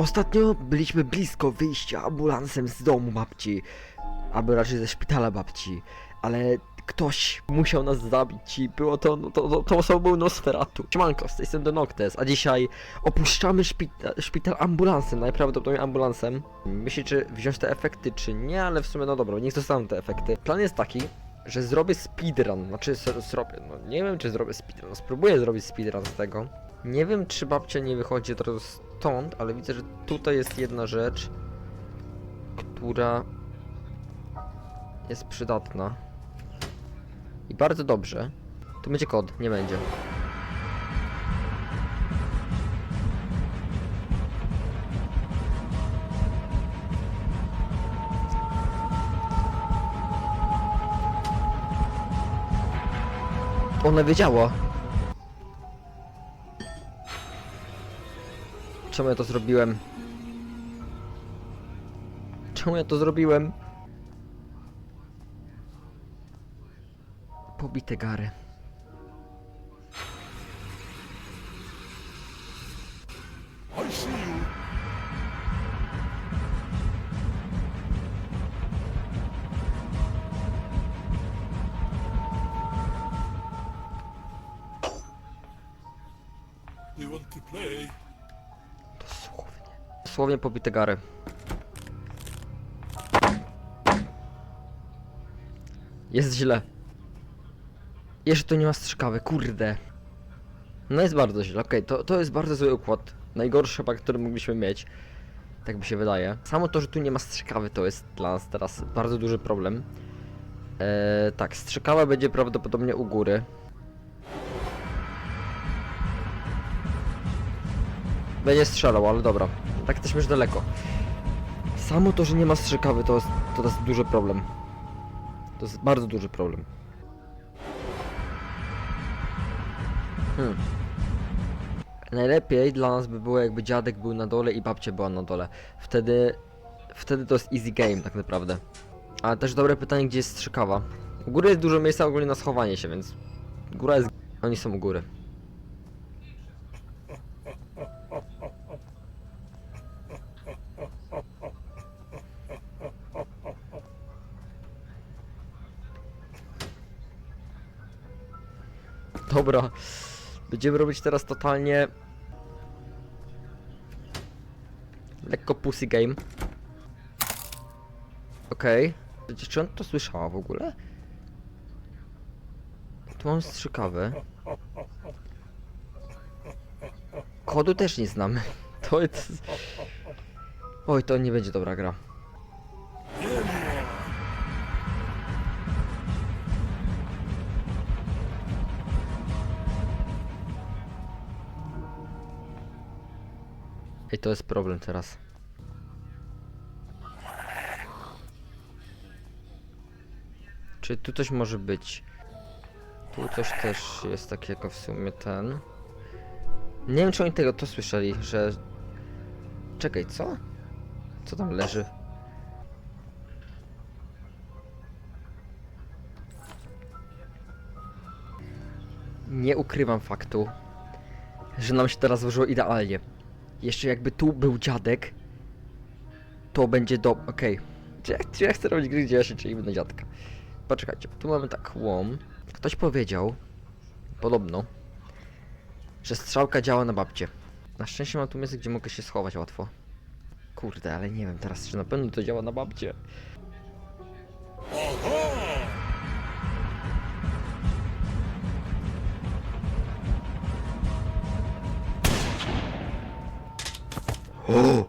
Ostatnio byliśmy blisko wyjścia ambulansem z domu babci, albo raczej ze szpitala babci, ale ktoś musiał nas zabić i było to, no, to, to, to osobą był Nosferatu. Siemanko, z tej strony a dzisiaj opuszczamy szpital, szpital ambulansem, najprawdopodobniej ambulansem. Myślę, czy wziąć te efekty, czy nie, ale w sumie no dobra, niech zostaną te efekty. Plan jest taki, że zrobię speedrun, znaczy zrobię, no nie wiem czy zrobię speedrun, no spróbuję zrobić speedrun z tego. Nie wiem czy babcia nie wychodzi od razu stąd, ale widzę, że tutaj jest jedna rzecz, która jest przydatna. I bardzo dobrze. Tu będzie kod, nie będzie. Ona wiedziała. Czemu ja to zrobiłem? Czemu ja to zrobiłem? Pobite gary. Play? Dosłownie. Pobite gary. Jest źle. Jeszcze tu nie ma strzykawy, kurde. No jest bardzo źle, okej, to, to jest bardzo zły układ. Najgorszy chyba, który mogliśmy mieć. Tak mi się wydaje. Samo to, że tu nie ma strzykawy, to jest dla nas teraz bardzo duży problem. Eee, tak, strzykawa będzie prawdopodobnie u góry. Będzie strzelał, ale dobra. Tak jesteśmy już daleko. Samo to, że nie ma strzykawy, to jest, to jest duży problem. To jest bardzo duży problem. Hmm. Najlepiej dla nas by było, jakby dziadek był na dole i babcia była na dole. Wtedy... Wtedy to jest easy game, tak naprawdę. Ale też dobre pytanie, gdzie jest strzykawa. U góry jest dużo miejsca ogólnie na schowanie się, więc... Góra jest... Oni są u góry. Dobra. Będziemy robić teraz totalnie... Lekko pussy game. Okej. Okay. Czy on to słyszała w ogóle? Tu mam strzykawy. Kodu też nie znamy. To jest... Oj, to nie będzie dobra gra. To jest problem teraz. Czy tu coś może być? Tu coś też jest takiego w sumie ten. Nie wiem czy oni tego to słyszeli, że... Czekaj, co? Co tam leży? Nie ukrywam faktu, że nam się teraz złożyło idealnie. Jeszcze jakby tu był dziadek, to będzie do... Okej. Ja, czy ja chcę robić gry, gdzie ja się czuję na dziadka? Poczekajcie, tu mamy tak łom. Ktoś powiedział, podobno, że strzałka działa na babcie. Na szczęście mam tu miejsce, gdzie mogę się schować łatwo. Kurde, ale nie wiem teraz, czy na pewno to działa na babcie. O!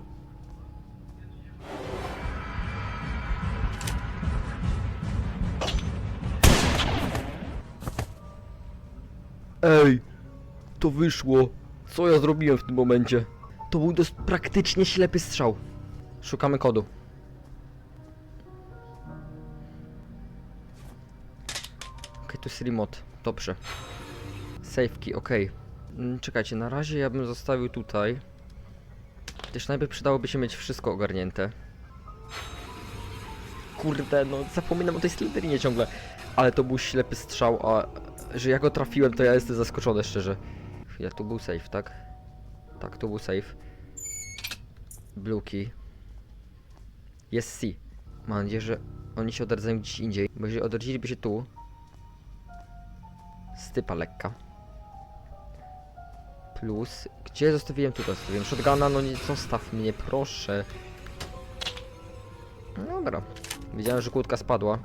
Ej, to wyszło. Co ja zrobiłem w tym momencie? To był dos- praktycznie ślepy strzał. Szukamy kodu. Okej, to jest remote. Dobrze. Save key, okej. Mm, Czekajcie, na razie ja bym zostawił tutaj. Też najpierw przydałoby się mieć wszystko ogarnięte. Kurde, no zapominam o tej Slytherinie ciągle. Ale to był ślepy strzał, a że ja go trafiłem, to ja jestem zaskoczony szczerze. Chwila, tu był safe, tak? Tak, tu był safe. Blue Key. Jest C. Mam nadzieję, że oni się odradzają gdzieś indziej, bo jeżeli odradziliby się tu... Stypa lekka. Plus... Gdzie zostawiłem? Tutaj zostawiłem. Shotguna, no nie zostaw mnie, proszę. No Dobra. Widziałem, że kłódka spadła.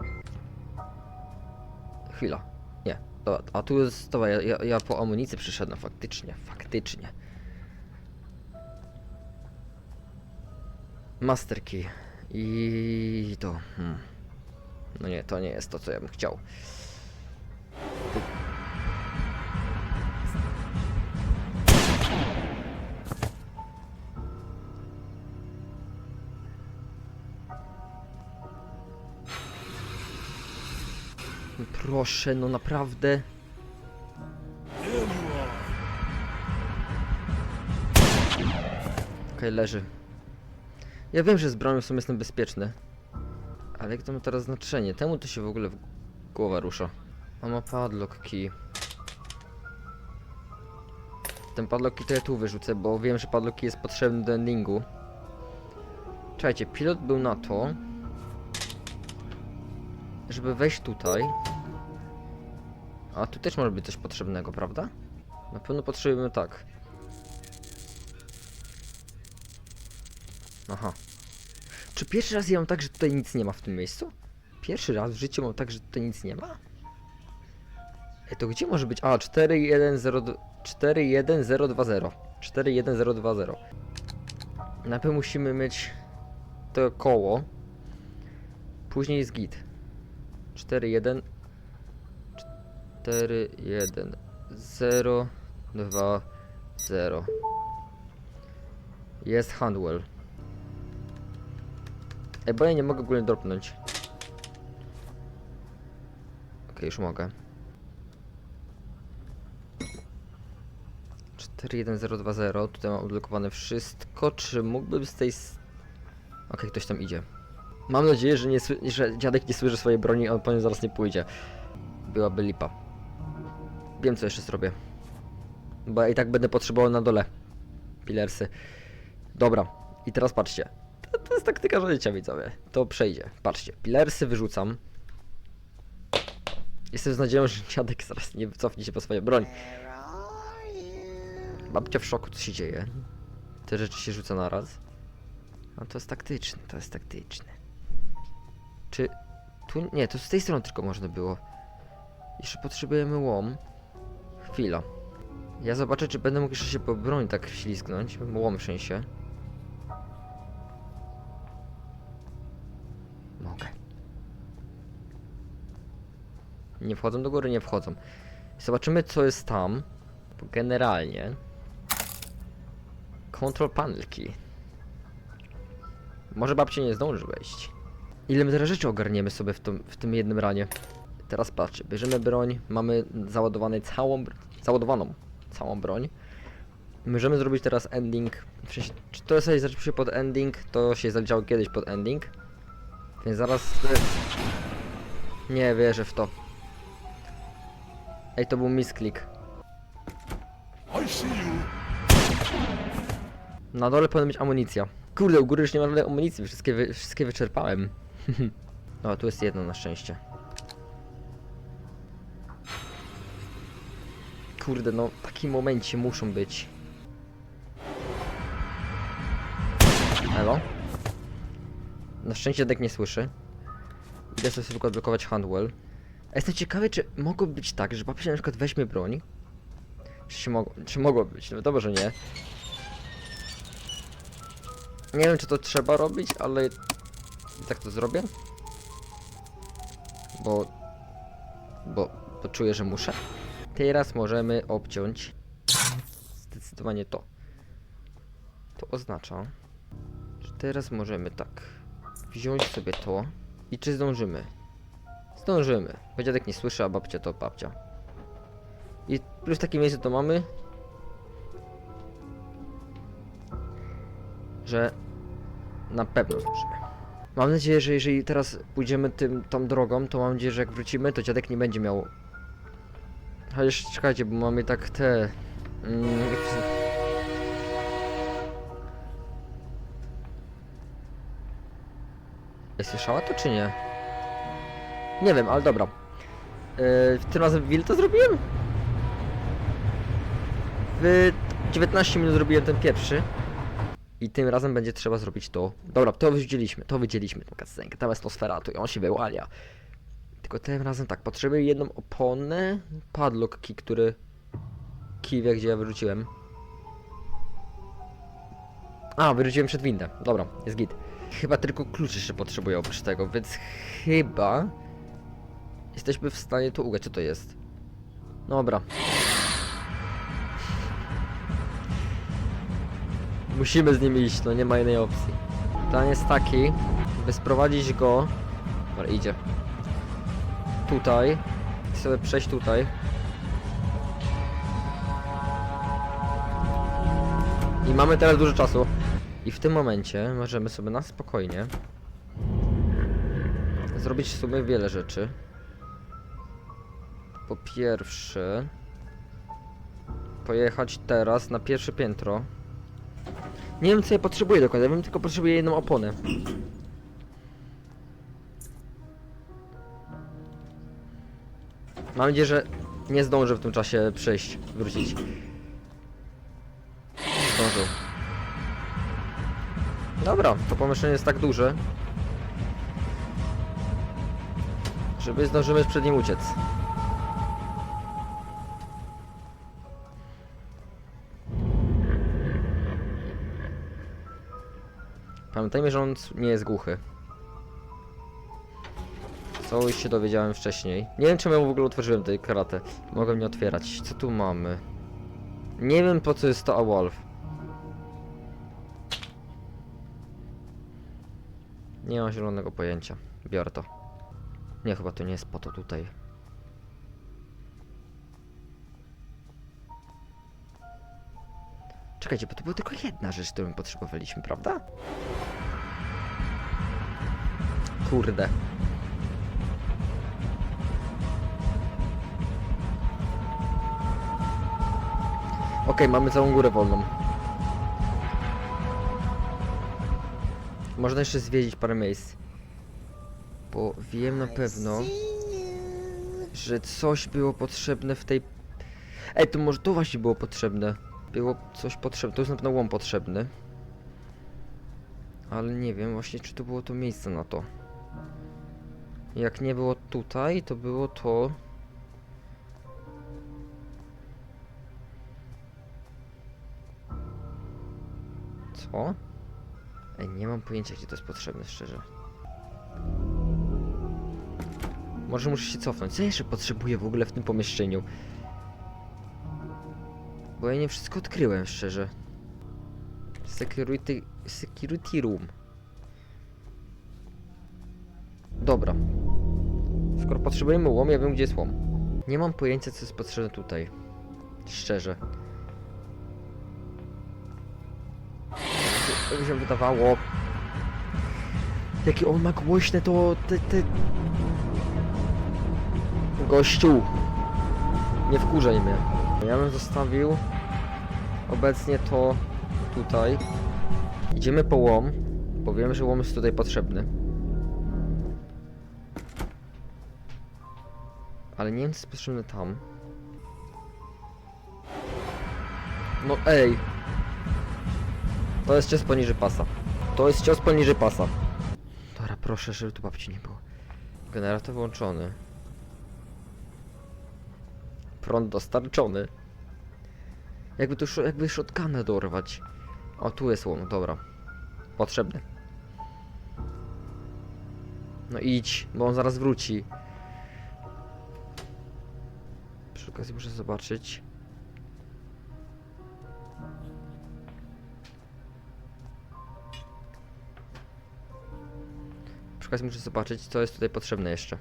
Chwila. Nie. Dobra, a tu jest... Dobra, ja, ja, ja po amunicji przyszedłem, faktycznie, faktycznie. Master Key. I to. Hmm. No nie, to nie jest to, co ja bym chciał. Proszę, no naprawdę. Okej, leży. Ja wiem, że z bronią sumie jestem bezpieczny. Ale jak to ma teraz znaczenie? Temu to się w ogóle w głowa rusza. A ma padlock key. Ten padlock key to ja tu wyrzucę, bo wiem, że padlock key jest potrzebny do endingu. Czekajcie, pilot był na to, żeby wejść tutaj. A tu też może być coś potrzebnego, prawda? Na pewno potrzebujemy tak. Aha. Czy pierwszy raz ja mam tak, że tutaj nic nie ma w tym miejscu? Pierwszy raz w życiu mam tak, że tutaj nic nie ma? Ej, to gdzie może być? A, 41020. 41020. 41020. Najpierw musimy mieć to koło. Później jest git. 41 4 1 0 2 0 Jest handwell. Ej, bo ja nie mogę ogólnie dropnąć. Okej, już mogę. 41020, tutaj mam odblokowane wszystko. Czy mógłbym z tej. Okej, ktoś tam idzie. Mam nadzieję, że, nie, że dziadek nie słyszy swojej broni, on po nią zaraz nie pójdzie. Byłaby lipa. Wiem, co jeszcze zrobię. Bo ja i tak będę potrzebował na dole. Pilersy. Dobra, i teraz patrzcie. To, to jest taktyka życia, widzowie. To przejdzie. Patrzcie, pilersy wyrzucam. Jestem z nadzieją, że dziadek zaraz nie wycofnie się po swoją broń. Babcia w szoku, co się dzieje. Te rzeczy się rzuca naraz. No to jest taktyczne, to jest taktyczne. Czy tu... Nie, to z tej strony tylko można było. Jeszcze potrzebujemy łom. Chwila. Ja zobaczę, czy będę mógł jeszcze się po broń tak ślizgnąć. Łom w sensie. Mogę. Nie wchodzą do góry, nie wchodzą. Zobaczymy, co jest tam. Generalnie... Control panelki. Może babci nie zdąży wejść. Ile my teraz rzeczy ogarniemy sobie w, tym- w tym jednym ranie? Teraz patrzcie, bierzemy broń, mamy załadowaną całą, załadowaną całą broń. Możemy zrobić teraz ending, w sensie, czy to zacznie się pod ending, to się zaliczało kiedyś pod ending. Więc zaraz... Nie wierzę w to. Ej, to był misklik. Na dole powinna być amunicja. Kurde, u góry już nie ma żadnej amunicji, wszystkie, wy, wszystkie wyczerpałem. no, tu jest jedno na szczęście. Kurde, no w takim momencie muszą być. Elo? Na szczęście dek nie słyszy. Idę sobie tylko odblokować handwell. A jestem ciekawy, czy mogło być tak, że babcia na przykład weźmie broń. Czy, się mogło, czy mogło być? No że nie. Nie wiem, czy to trzeba robić, ale tak to zrobię. Bo... Bo... Bo czuję, że muszę. Teraz możemy obciąć zdecydowanie to. To oznacza, że teraz możemy tak wziąć sobie to i czy zdążymy? Zdążymy, bo dziadek nie słyszy, a babcia to babcia. I plus w takim miejscu to mamy, że na pewno zdążymy. Mam nadzieję, że jeżeli teraz pójdziemy tym, tą drogą, to mam nadzieję, że jak wrócimy, to dziadek nie będzie miał... Chociaż czekajcie, bo mamy tak te... Mm, Ej, Słyszała to czy nie? Nie wiem, ale dobra. Yy, tym razem ile to zrobiłem? W 19 minut zrobiłem ten pierwszy. I tym razem będzie trzeba zrobić to. Dobra, to widzieliśmy, to widzieliśmy tą kasenkę. Tam jest to on się wyłalia. Tylko tym razem tak, potrzebuję jedną oponę. Padlock key, który... Key wie gdzie ja wyrzuciłem. A, wyrzuciłem przed windę. Dobra, jest git. Chyba tylko klucz jeszcze potrzebuję oprócz tego, więc chyba... Jesteśmy w stanie to ugać, co to jest. Dobra. Musimy z nim iść, no nie ma innej opcji. Plan jest taki, by sprowadzić go... Dobra, idzie. Tutaj. I sobie przejść tutaj. I mamy teraz dużo czasu. I w tym momencie możemy sobie na spokojnie zrobić sobie wiele rzeczy. Po pierwsze, pojechać teraz na pierwsze piętro. Nie wiem co ja potrzebuję dokładnie, ja wiem tylko potrzebuję jedną oponę. Mam nadzieję, że nie zdążę w tym czasie przejść, wrócić. Zdążył. Dobra, to pomieszczenie jest tak duże, żeby zdążymy przed nim uciec. Pamiętajmy, że on nie jest głuchy. Co już się dowiedziałem wcześniej. Nie wiem czemu ja w ogóle otworzyłem tej karatę. Mogę nie otwierać. Co tu mamy? Nie wiem po co jest to a wolf. Nie mam zielonego pojęcia. Biorę to. Nie, chyba to nie jest po to tutaj. Czekajcie, bo to była tylko jedna rzecz, którą potrzebowaliśmy, prawda? Kurde. Okej, mamy całą górę wolną. Można jeszcze zwiedzić parę miejsc. Bo wiem na pewno, że coś było potrzebne w tej... Ej, to może to właśnie było potrzebne. Było coś potrzebne, to jest na pewno łom potrzebny. Ale nie wiem właśnie, czy to było to miejsce na to. Jak nie było tutaj, to było to... Co? Ej, nie mam pojęcia, gdzie to jest potrzebne, szczerze. Może muszę się cofnąć. Co jeszcze potrzebuję w ogóle w tym pomieszczeniu? Bo ja nie wszystko odkryłem, szczerze. Security... Security room. Dobra. Skoro potrzebujemy łom, ja wiem gdzie jest łom. Nie mam pojęcia co jest potrzebne tutaj. Szczerze. Tak mi się wydawało. Jakie on ma głośne to... Te, te... Gościu! Nie wkurzaj mnie. Ja bym zostawił obecnie to tutaj. Idziemy po łom, bo wiem, że łom jest tutaj potrzebny. Ale nie wiem, co jest potrzebne tam. No ej! To jest cios poniżej pasa. To jest cios poniżej pasa. Dobra, proszę, żeby tu babci nie było. Generator włączony. Prąd dostarczony. Jakby tu jakby shotgunę dorwać. O, tu jest łom, dobra. Potrzebny. No idź, bo on zaraz wróci. Przy okazji muszę zobaczyć. Muszę zobaczyć, co jest tutaj potrzebne jeszcze.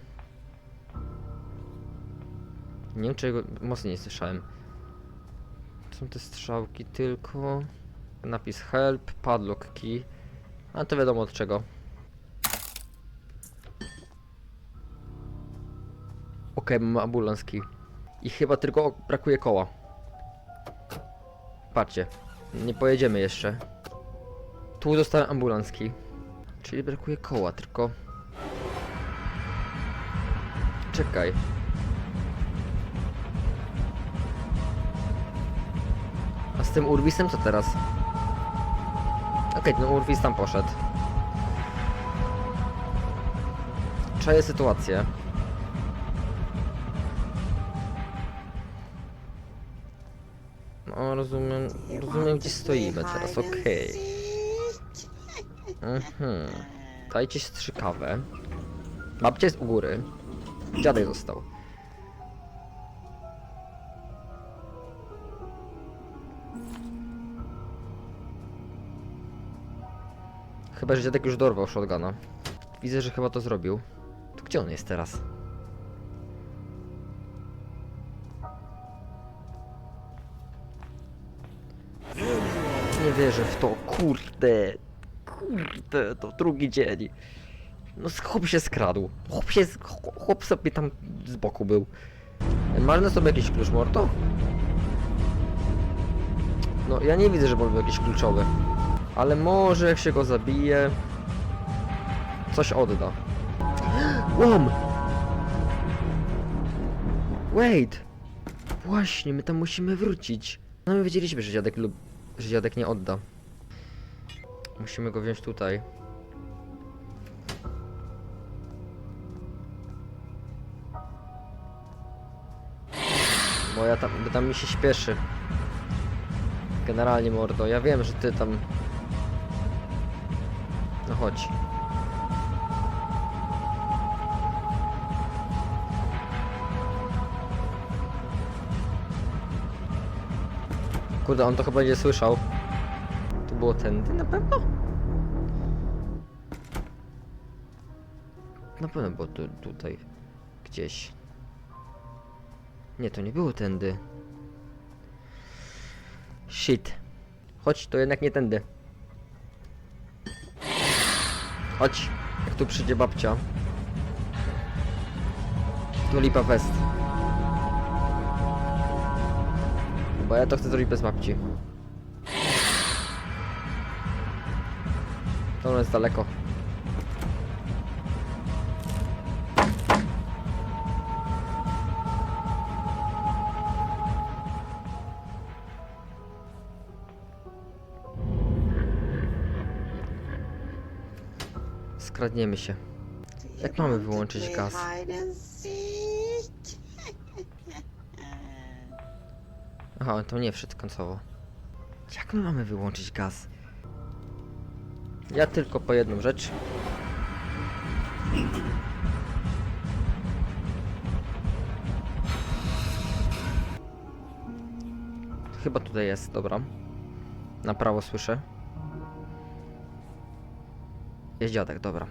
Nie wiem, czego mocno nie słyszałem. Są te strzałki tylko. Napis help, padlock key. A to wiadomo od czego. Okej, mamy ambulance key. I chyba tylko brakuje koła. Patrzcie. Nie pojedziemy jeszcze. Tu dostałem ambulance key. Czyli brakuje koła, tylko czekaj. A z tym Urwisem co teraz? Okej, no Urwis tam poszedł. Czaję sytuację. No, rozumiem, rozumiem gdzie stoimy teraz, okej. Mhm. Dajcie strzykawę. Babcia jest u góry. Dziadek został. Chyba, że dziadek już dorwał shotguna. Widzę, że chyba to zrobił. To gdzie on jest teraz? Nie wierzę w to, kurde. Kurde, to drugi dzień. No chłop się skradł. Chłop się, chłop sobie tam z boku był. Masz na sobie jakiś klucz, Morto? No, ja nie widzę, żeby on był jakiś kluczowy. Ale może jak się go zabije... Coś odda. Łom! Wait! Właśnie, my tam musimy wrócić. No my wiedzieliśmy, że dziadek lub... że dziadek nie odda. Musimy go wziąć tutaj. Bo ja tam, bo tam mi się śpieszy. Generalnie mordo, ja wiem, że ty tam... No chodź. Kurde, on to chyba nie słyszał. To było tędy na pewno? Na pewno było tu, tutaj. Gdzieś. Nie, to nie było tędy. Shit. Chodź, to jednak nie tędy. Chodź, jak tu przyjdzie babcia. To lipa fest. Bo ja to chcę zrobić bez babci. To ono jest daleko. Skradniemy się. Jak mamy wyłączyć gaz? Aha, to nie wszedł końcowo. Jak my mamy wyłączyć gaz? Ja tylko po jedną rzecz. Chyba tutaj jest, dobra. Na prawo słyszę. Jest dziadek, dobra.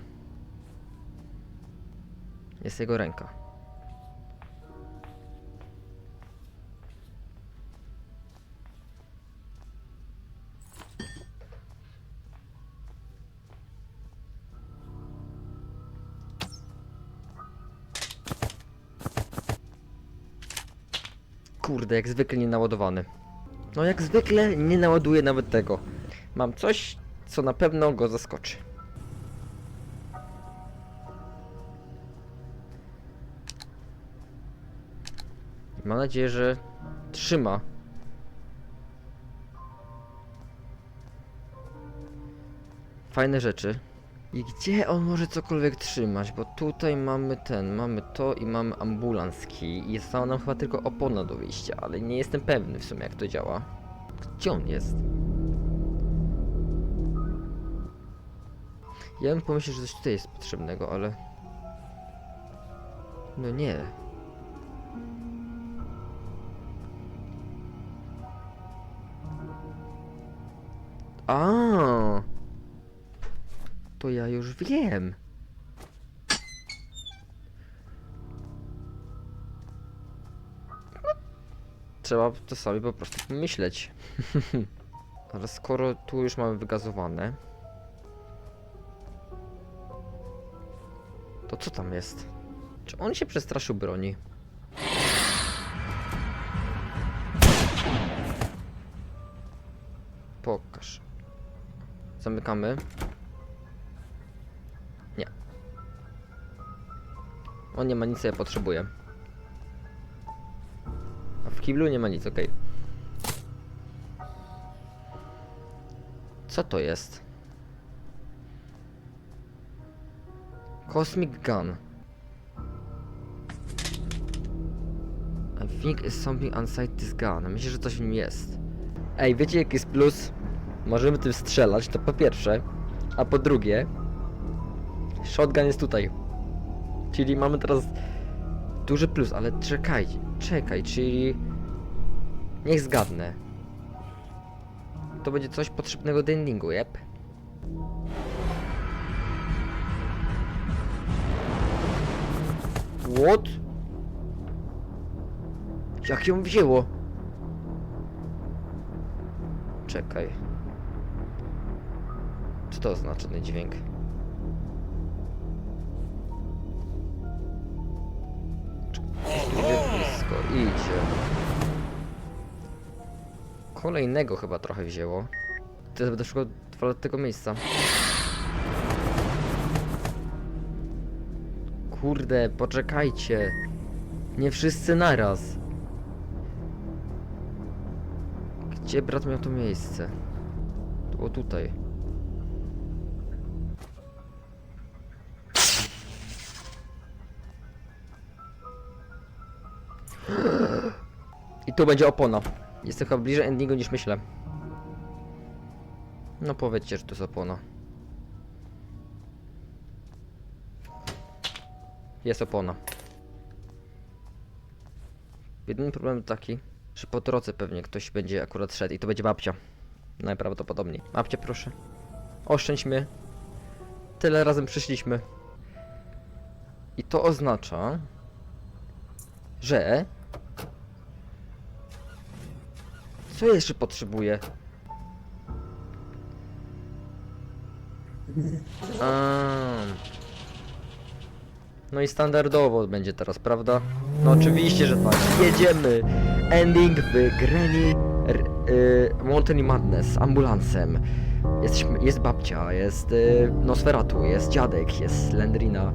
Jest jego ręka. Kurde, jak zwykle nie naładowany. No jak zwykle nie naładuję nawet tego. Mam coś, co na pewno go zaskoczy. Mam nadzieję, że trzyma. Fajne rzeczy. I gdzie on może cokolwiek trzymać? Bo tutaj mamy ten, mamy to i mamy ambulans key. I została nam chyba tylko opona do wyjścia, ale nie jestem pewny w sumie jak to działa. Gdzie on jest? Ja bym pomyślał, że coś tutaj jest potrzebnego, ale... No nie. A, To ja już wiem. Trzeba czasami po prostu pomyśleć. Ale skoro tu już mamy wygazowane, to co tam jest? Czy on się przestraszył broni? Zamykamy. Nie. On nie ma nic, co ja potrzebuję. A w kiblu nie ma nic, okej. Co to jest? Cosmic Gun. I think is something inside this gun. Myślę, że coś w nim jest. Ej, wiecie jaki jest plus? Możemy tym strzelać, to po pierwsze. A po drugie... Shotgun jest tutaj. Czyli mamy teraz duży plus, ale czekaj, czekaj, czyli... Niech zgadnę. To będzie coś potrzebnego do endingu, jep? What? Jak ją wzięło? Czekaj. To oznacza ten dźwięk? Idzie blisko, idzie. Kolejnego chyba trochę wzięło. Teraz będę szukał wolę tego miejsca. Kurde, poczekajcie. Nie wszyscy naraz. Gdzie brat miał to miejsce? To było tutaj. Tu będzie opona. Jestem chyba bliżej endingu niż myślę. No powiedzcie, że to jest opona. Jest opona. Jedyny problem taki, że po drodze pewnie ktoś będzie akurat szedł i to będzie babcia. Najprawdopodobniej. Babcia proszę. Oszczędź mnie. Tyle razem przyszliśmy. I to oznacza, że Co jeszcze potrzebuję? A. No i standardowo będzie teraz, prawda? No oczywiście, że tak. Jedziemy! Ending w Granny r, y, Mountain Madness ambulansem. Jesteśmy, jest babcia, jest y, Nosferatu, jest dziadek, jest Lendrina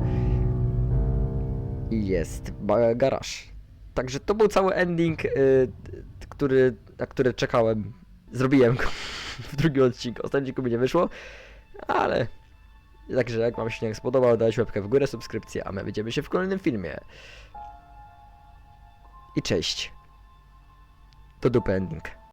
i jest garaż. Także to był cały ending, y, który, na który czekałem. Zrobiłem go w drugim odcinku. Ostatnim odcinku mi nie wyszło, ale także jak wam się nie spodobał, dajcie łapkę w górę, subskrypcję, a my widzimy się w kolejnym filmie. I cześć. To dupy ending.